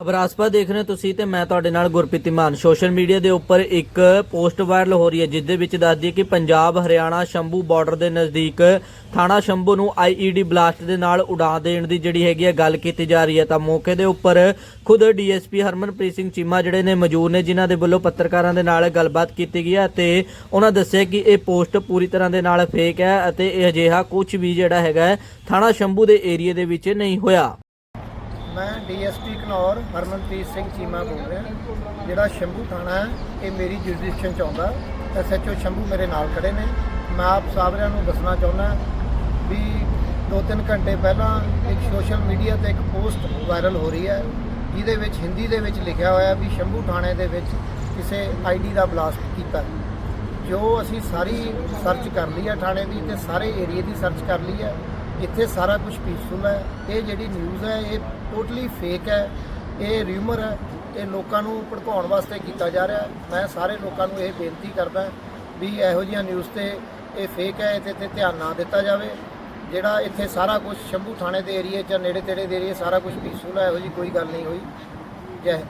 ਅਬਰਾਸਪਾ ਦੇਖ ਰਹੇ ਹੋ ਤੁਸੀਂ ਤੇ ਮੈਂ ਤੁਹਾਡੇ ਨਾਲ ਗੁਰਪ੍ਰੀਤ ਮਾਨ। ਸੋਸ਼ਲ ਮੀਡੀਆ ਦੇ ਉੱਪਰ ਇੱਕ ਪੋਸਟ ਵਾਇਰਲ ਹੋ ਰਹੀ ਹੈ, ਜਿਸ ਦੇ ਵਿੱਚ ਦੱਸਦੀ ਹੈ ਕਿ ਪੰਜਾਬ, ਹਰਿਆਣਾ, ਸ਼ੰਭੂ ਬਾਰਡਰ ਦੇ ਨਜ਼ਦੀਕ ਥਾਣਾ ਸ਼ੰਭੂ ਨੂੰ ਆਈਈਡੀ ਬਲਾਸਟ ਦੇ ਨਾਲ ਉਡਾ ਦੇਣ ਦੀ ਜਿਹੜੀ ਹੈਗੀ ਹੈ ਗੱਲ ਕੀਤੀ ਜਾ ਰਹੀ ਹੈ। ਤਾਂ ਮੌਕੇ ਦੇ ਉੱਪਰ ਖੁਦ ਡੀਐਸਪੀ ਹਰਮਨਪ੍ਰੀਤ ਸਿੰਘ ਚੀਮਾ ਜਿਹੜੇ ਨੇ ਮੌਜੂਦ ਨੇ, ਜਿਨ੍ਹਾਂ ਦੇ ਵੱਲੋਂ ਪੱਤਰਕਾਰਾਂ ਦੇ ਨਾਲ ਗੱਲਬਾਤ ਕੀਤੀ ਗਈ ਹੈ ਤੇ ਉਹਨਾਂ ਦੱਸਿਆ ਕਿ ਇਹ ਪੋਸਟ ਪੂਰੀ ਤਰ੍ਹਾਂ ਦੇ ਨਾਲ ਫੇਕ ਹੈ ਅਤੇ ਇਹ ਅਜਿਹਾ ਕੁਝ ਵੀ ਜਿਹੜਾ ਹੈਗਾ ਥਾਣਾ ਸ਼ੰਭੂ ਦੇ ਏਰੀਏ ਦੇ ਵਿੱਚ ਨਹੀਂ ਹੋਇਆ। ਮੈਂ ਡੀਐਸਪੀ ਘਨੌਰ ਹਰਮਨਪ੍ਰੀਤ ਸਿੰਘ ਚੀਮਾ ਬੋਲ ਰਿਹਾ। ਜਿਹੜਾ ਸ਼ੰਭੂ ਥਾਣਾ ਹੈ, ਇਹ ਮੇਰੀ ਜੁਰਿਸਡਿਕਸ਼ਨ ਚ ਆਉਂਦਾ। ਐਸਐਚਓ ਸ਼ੰਭੂ ਮੇਰੇ ਨਾਲ ਖੜੇ ਨੇ। ਮੈਂ ਆਪ ਸਾਰਿਆਂ ਨੂੰ ਦੱਸਣਾ ਚਾਹੁੰਦਾ ਵੀ 2-3 ਘੰਟੇ ਪਹਿਲਾਂ ਇੱਕ ਸੋਸ਼ਲ ਮੀਡੀਆ ਤੇ ਇੱਕ ਪੋਸਟ ਵਾਇਰਲ ਹੋ ਰਹੀ ਹੈ। ਜਿਹਦੇ ਵਿੱਚ, ਹਿੰਦੀ ਦੇ ਵਿੱਚ ਲਿਖਿਆ ਹੋਇਆ ਵੀ ਸ਼ੰਭੂ ਥਾਣੇ ਦੇ ਵਿੱਚ ਕਿਸੇ ਆਈਡੀ ਦਾ ਬਲਾਸਟ ਕੀਤਾ। ਜੋ ਅਸੀਂ ਸਾਰੀ ਸਰਚ ਕਰ ਲਈ ਹੈ ਥਾਣੇ ਦੀ ਤੇ ਸਾਰੇ ਏਰੀਏ ਦੀ ਸਰਚ ਕਰ ਲਈ ਹੈ। ਇੱਥੇ ਸਾਰਾ ਕੁਝ ਪੀਸਫੁਲ ਹੈ। ਇਹ ਜਿਹੜੀ ਨਿਊਜ਼ ਹੈ, ਇਹ ਟੋਟਲੀ ਫੇਕ ਹੈ। ਇਹ ਰਿਊਮਰ ਹੈ। ਇਹ ਲੋਕਾਂ ਨੂੰ ਭੜਕਾਉਣ ਵਾਸਤੇ ਕੀਤਾ ਜਾ ਰਿਹਾ ਮੈਂ ਸਾਰੇ ਲੋਕਾਂ ਨੂੰ ਇਹ ਬੇਨਤੀ ਕਰਦਾ ਵੀ ਇਹੋ ਜਿਹੀਆਂ ਨਿਊਜ਼ ਤੇ ਇਹ ਫੇਕ ਹੈ। ਇਹਦੇ ਤੇ ਧਿਆਨ ਨਾ ਦਿੱਤਾ ਜਾਵੇ। ਜਿਹੜਾ ਇੱਥੇ ਸਾਰਾ ਕੁਝ ਸ਼ੰਭੂ ਥਾਣੇ ਦੇ ਏਰੀਏ ਚ ਨੇੜੇ ਤੇੜੇ ਦੇ ਏਰੀਏ ਸਾਰਾ ਕੁਝ ਪੀਸਫੁਲ ਹੈ। ਇਹੋ ਜੀ ਕੋਈ ਗੱਲ ਨਹੀਂ ਹੋਈ। ਜੈ